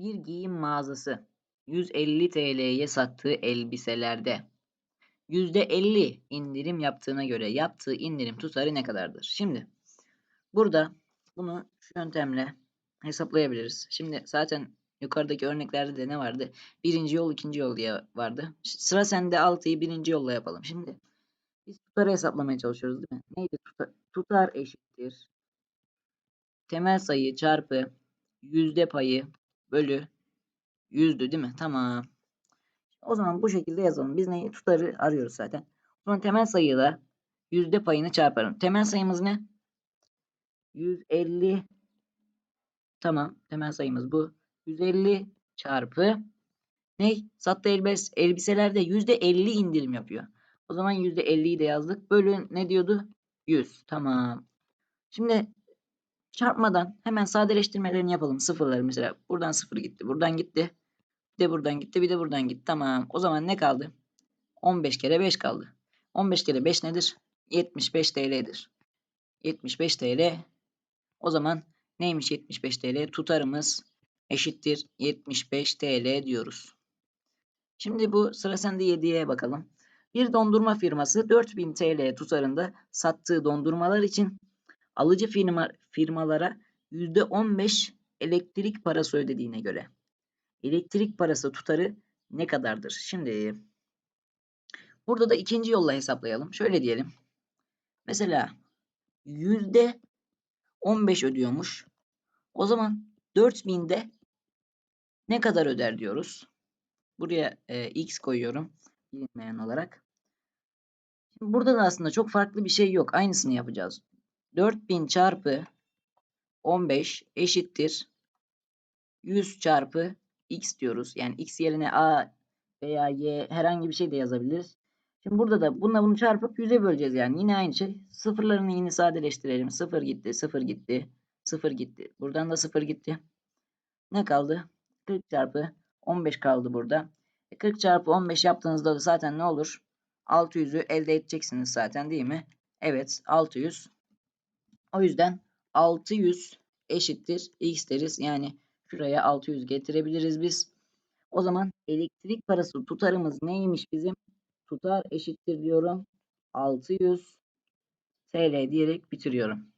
Bir giyim mağazası 150 TL'ye sattığı elbiselerde %50 indirim yaptığına göre yaptığı indirim tutarı ne kadardır? Şimdi burada bunu şu yöntemle hesaplayabiliriz. Şimdi zaten yukarıdaki örneklerde de ne vardı? Birinci yol, ikinci yol diye vardı. Sıra sende 6'yı birinci yolla yapalım. Şimdi biz tutarı hesaplamaya çalışıyoruz değil mi? Neydi? Tutar, tutar eşittir. Temel sayı çarpı yüzde payı bölü yüzdü değil mi? Tamam. O zaman bu şekilde yazalım. Biz neyi tutarı arıyoruz zaten. O zaman temel sayıyla yüzde payını çarparım. Temel sayımız ne? 150 Tamam. Temel sayımız bu. 150 çarpı ne? Sattı elbis elbiselerde %50 indirim yapıyor. O zaman %50'yi de yazdık. Bölü ne diyordu? 100. Tamam. Şimdi çarpmadan hemen sadeleştirmelerini yapalım. Sıfırları mesela. Buradan sıfır gitti. Buradan gitti. Bir de buradan gitti. Bir de buradan gitti. Tamam. O zaman ne kaldı? 15 kere 5 kaldı. 15 kere 5 nedir? 75 TL'dir. 75 TL. O zaman neymiş 75 TL? Tutarımız eşittir 75 TL diyoruz. Şimdi bu sıra sende 7'ye bakalım. Bir dondurma firması 4000 TL tutarında sattığı dondurmalar için alıcı firma, firmalara %15 elektrik parası ödediğine göre elektrik parası tutarı ne kadardır? Şimdi burada da ikinci yolla hesaplayalım. Şöyle diyelim. Mesela yüzde 15 ödüyormuş. O zaman 4000'de ne kadar öder diyoruz. Buraya e, x koyuyorum bilinmeyen olarak. Şimdi burada da aslında çok farklı bir şey yok. Aynısını yapacağız. 4000 çarpı 15 eşittir 100 çarpı x diyoruz. Yani x yerine a veya y herhangi bir şey de yazabiliriz. Şimdi burada da bununla bunu çarpıp 100'e böleceğiz yani. Yine aynı şey. Sıfırlarını yine sadeleştirelim. 0 gitti, 0 gitti, 0 gitti. Buradan da 0 gitti. Ne kaldı? 40 çarpı 15 kaldı burada. 40 e, çarpı 15 yaptığınızda da zaten ne olur? 600'ü elde edeceksiniz zaten değil mi? Evet 600. O yüzden 600 eşittir x deriz. Yani şuraya 600 getirebiliriz biz. O zaman elektrik parası tutarımız neymiş bizim? Tutar eşittir diyorum. 600 TL diyerek bitiriyorum.